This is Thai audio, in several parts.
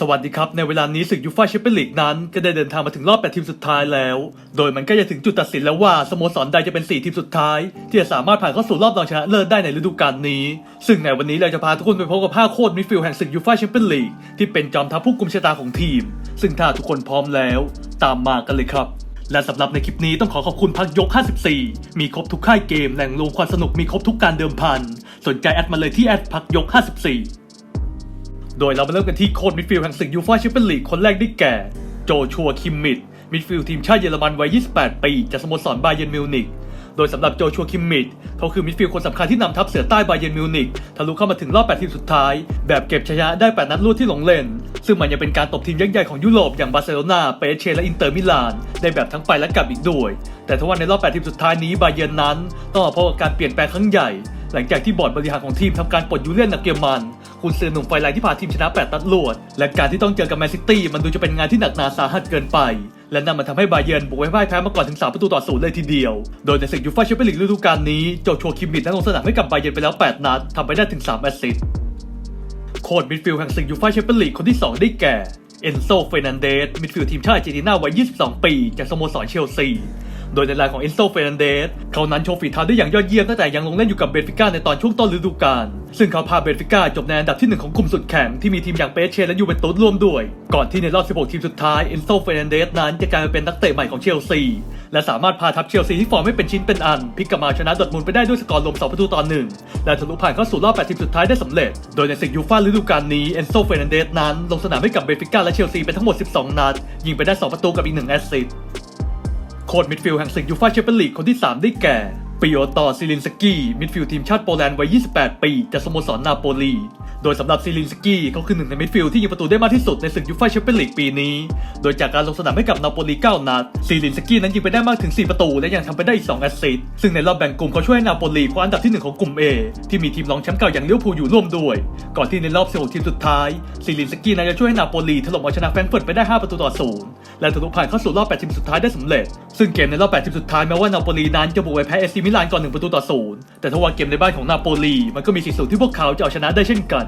สวัสดีครับ ในเวลานี้ศึกยูฟ่าแชมเปี้ยนลีกนั้น ก็ได้เดินทางมาถึงรอบ 8 ทีมสุดท้ายแล้ว โดยมันก็จะถึงจุดตัดสินแล้วว่า สโมสรใดจะเป็น 4 ทีมสุดท้าย ที่จะสามารถผ่านเข้าสู่รอบรองชนะเลิศได้ในฤดูกาลนี้ ซึ่งในวันนี้เราจะพาทุกคนไปพบกับ 5 โค้ชมิดฟิลด์แห่งศึกยูฟ่าแชมเปี้ยนลีกที่เป็นจอมทัพผู้กุมชะตาของทีม ซึ่งถ้าทุกคนพร้อมแล้ว ตามมากันเลยครับและสำหรับในคลิปนี้ต้องขอขอบคุณพักยก 54 มีครบทุกค่ายเกมแหล่งรวมความสนุกมีครบทุกการเดิมพันสนใจแอดมาเลยที่แอดพักยก 54 โดยเรามาเริ่มกันที่โค้ชมิดฟิลด์แห่งศึกยูฟ่าแชมเปี้ยนลีกคนแรกได้แก่ โจชัวคิมมิดมิดฟิลด์ทีมชาติเยอรมันวัย 28 ปีจากสโมสรบาเยิร์นมิวนิกโดยสำหรับโจชัวคิมมิดเขาคือมิดฟิลด์คนสำคัญที่นำทัพเสือใต้บาเยิร์นมิวนิกทะลุเข้ามาถึงรอบ 8 ทีมสุดท้าย แบบเก็บชยชนะได้ 8 นัดรวดที่หลงเล่น ซึ่งมันยังเป็นการตบทีมยักษ์ใหญ่ของยุโรปอย่างบาร์เซโลนาเปเชและอินเตอร์มิลานได้แบบทั้งไปและกลับอีกด้วย แต่ทว่าในรอบ 8 ทีมสุดท้ายนี้บาเยิร์นนั้น ต้องมาพบกับการเปลี่ยนแปลงครั้งใหญ่ หลังจากที่บอร์ดบริหารของทีมทำการปลดยูเลียนนักเกมมัน คุณซื้อหนุ่มไฟลน์ที่พาทีมชนะ8นัดรวด และการที่ต้องเจอกับแมนซิตี้มันดูจะเป็นงานที่หนักหนาสาหัสเกินไป และนั่นมันทำให้บาเยิร์นบุกไปพ่ายแพ้มาก่อนถึง 3 ประตูต่อศูนย์เลยทีเดียว โดยในศึกยูฟ่าแชมเปี้ยนลีกฤดูกาลนี้โจชัวคิมมิดนั้นลงสนามให้กับบาเยิร์นไปแล้ว 8 นัดทำไปได้ถึง 3 แอสซิสต์โค้ชมิดฟิลด์แห่งศึกยูฟ่าแชมเปี้ยนลีกคนที่ 2 ได้แก่เอนโซเฟรนันเดสมิดฟิลด์ทีมชาติเจนตินาวัย 22 ปี จากสโมสรเชลซี โดยในรายของเอนโซเฟรนันเดสเขานั้นโชว์ฝีเท้าได้อย่างยอดเยี่ยมตั้งแต่ยังลงเล่นอยู่กับเบนฟิก้าในตอนช่วงต้นฤดูกาลซึ่งเขาพาเบนฟิก้าจบในอันดับที่ 1 ของกลุ่มสุดแข่งที่มีทีมอย่างเปเชและยูเวนตุสร่วมด้วย ก่อนที่ในรอบ 16 ทีมสุดท้ายเอนโซเฟรนันเดสนั้นจะกลายมาเป็นนักเตะใหม่ของเชลซีและสามารถพาทัพเชลซีที่ฟอร์มไม่เป็นชิ้นเป็นอันพลิกกลับมาชนะดอทมุนด์ไปได้ด้วยสกอร์รวม2ประตูต่อหนึ่งและทะลุผ่านเข้าสู่รอบ8ทีมสุดท้ายได้สำเร็จ โดยในศึกยูฟ่าฤดูกาลนี้เอนโซเฟรนันเดสนั้น ลงสนามให้กับเบนฟิก้าและเชลซีไปทั้งหมด 12 นัด ยิงไปได้ 2 ประตูกับอีก 1 แอสซิสต์ โค้ชมิดฟิลด์แห่งศึกยูฟ่าแชมเปี้ยนลีกคนที่ 3 ได้แก่ ปิโอตอซิลินสกี้มิดฟิลด์ทีมชาติโปแลนด์วัย 28 ปี จากสโมสรนาโปลี โดยสำหรับซิลินสกี้เขาคือหนึ่งในมิดฟิลด์ที่ยิงประตูได้มากที่สุดในศึกยูฟ่าแชมเปี้ยนลีกปีนี้ โดยจากการลงสนามให้กับนาโปลี 9 นัดซิลินสกี้นั้นยิงไปได้มากถึง 4 ประตู และยังทำไปได้อีก 2 แอสซิสต์ซึ่งในรอบแบ่งกลุ่มเขาช่วยให้นาโปลีคว้าอันดับที่ 1 ของกลุ่ม A ที่มีทีมรองแชมป์เก่าอย่างเลิเวพูอยู่ร่วมด้วย ก่อนที่ในรอบ 16 ทีมสุดท้ายซิลินสกี้นั้นจะช่วยให้นาโปลีถล่มเอาชนะแฟรงก์เฟิร์ตไปได้ 5 ประตูต่อศูนย์และทะลุผ่านเข้าสู่รอบ 8 ทีมสุดท้ายได้สำเร็จ ซึ่งเกมในรอบ 8 ทีมสุดท้ายแม้ว่านาโปลีนั้นจะบุกไปแพ้เอซีมิลานก่อน1ประตูต่อศูนย์แต่ทว่าเกมในบ้านของนาโปลีมันก็มีสิทธิ์สูงที่พวกเขาจะเอาชนะได้เช่นกัน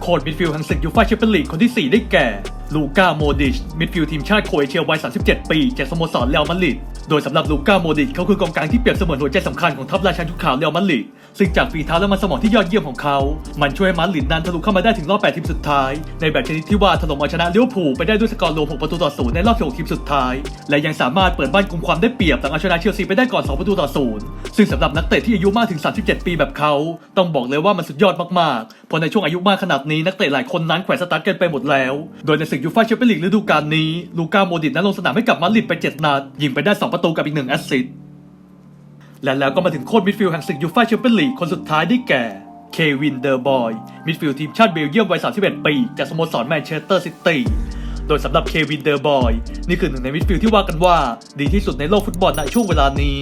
โค้ชมิดฟิลด์แห่งศึกยูฟ่าแชมเปี้ยนลีกคนที่ 4 ได้แก่ ลูก้าโมดิช มิดฟิลด์ทีมชาติโครเอเชียวัย 37 ปีจากสโมสรเรอัลมาดริดโดยสำหรับลูก้าโมดิชเขาคือกองกลางที่เปรียบเสมือนหัวใจสำคัญของทัพราชันชุดขาวเรอัลมาดริด ซึ่งจากฝีเท้าและมันสมองที่ยอดเยี่ยมของเขา มันช่วยมาดริดนั้นทะลุเข้ามาได้ถึงรอบ 8 ทีมสุดท้าย ในแบบชนิดที่ว่าถล่มเอาชนะลิเวอร์พูไปได้ด้วยสกอร์รวม 6 ประตูต่อศูนย์ในรอบ16ทีมสุดท้าย และยังสามารถเปิดบ้านกุมความได้เปรียบหลังเอาชนะเชลซีไปได้ก่อน 2 ประตูต่อศูนย์ซึ่งสำหรับนักเตะที่อายุมากถึง 37 ปีแบบเขา ต้องบอกเลยว่ามันสุดยอดมากๆเพราะในช่วงอายุมากขนาดนี้นักเตะหลายคนนั้นแขวนสตาร์ทกันไปหมดแล้ว โดยในศึกยูฟ่าแชมเปี้ยนลีกฤดูกาลนี้ลูก้าโมดิตนั้นลงสนามให้กับมาดริดไป 7 นัดยิงไปได้ 2 ประตูกับอีก1แอสซิสต์ และแล้วก็มาถึงโค้ชมิดฟิลด์แห่งศึกยูฟ่าแชมเปี้ยนลีกคนสุดท้ายได้แก่เควินเดอร์บอยมิดฟิลด์ทีมชาติเบลเยียมวัย 31 ปี จากสโมสรแมนเชสเตอร์ซิตี้โดยสำหรับเควินเดอร์บอยนี่คือหนึ่งในมิดฟิลด์ที่ว่ากันว่า ดีที่สุดในโลกฟุตบอลณช่วงเวลานี้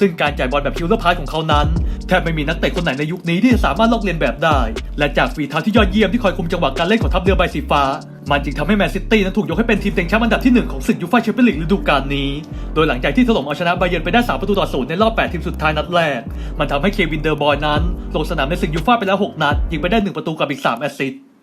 ซึ่งการจ่ายบอลแบบคิวเลอร์พาสของเขานั้น ทบไม่มีนักเตะคนไหนในยุคนี้ที่จะสามารถลอกเลียนแบบได้ และจากฝีเท้าที่ยอดเยี่ยมที่คอยคุมจังหวะการเล่นของทัพเรือใบสีฟ้า มันจึงทำให้แมนซิตี้นั้นถูกยกให้เป็นทีมเต็งแชมป์อันดับที่ 1 ของศึกยูฟ่าแชมเปี้ยนลีกฤดูกาลนี้ โดยหลังจากที่ถล่มเอาชนะไบเยิร์นไปได้ 3 ประตูต่อศูนย์ในรอบ 8 ทีมสุดท้ายนัดแรก มันทำให้เควินเดอร์บอยนั้นลงสนามในศึกยูฟ่าไปแล้ว 6 นัดยิงไปได้ 1 ประตูกับอีก 3 แอสซิสต์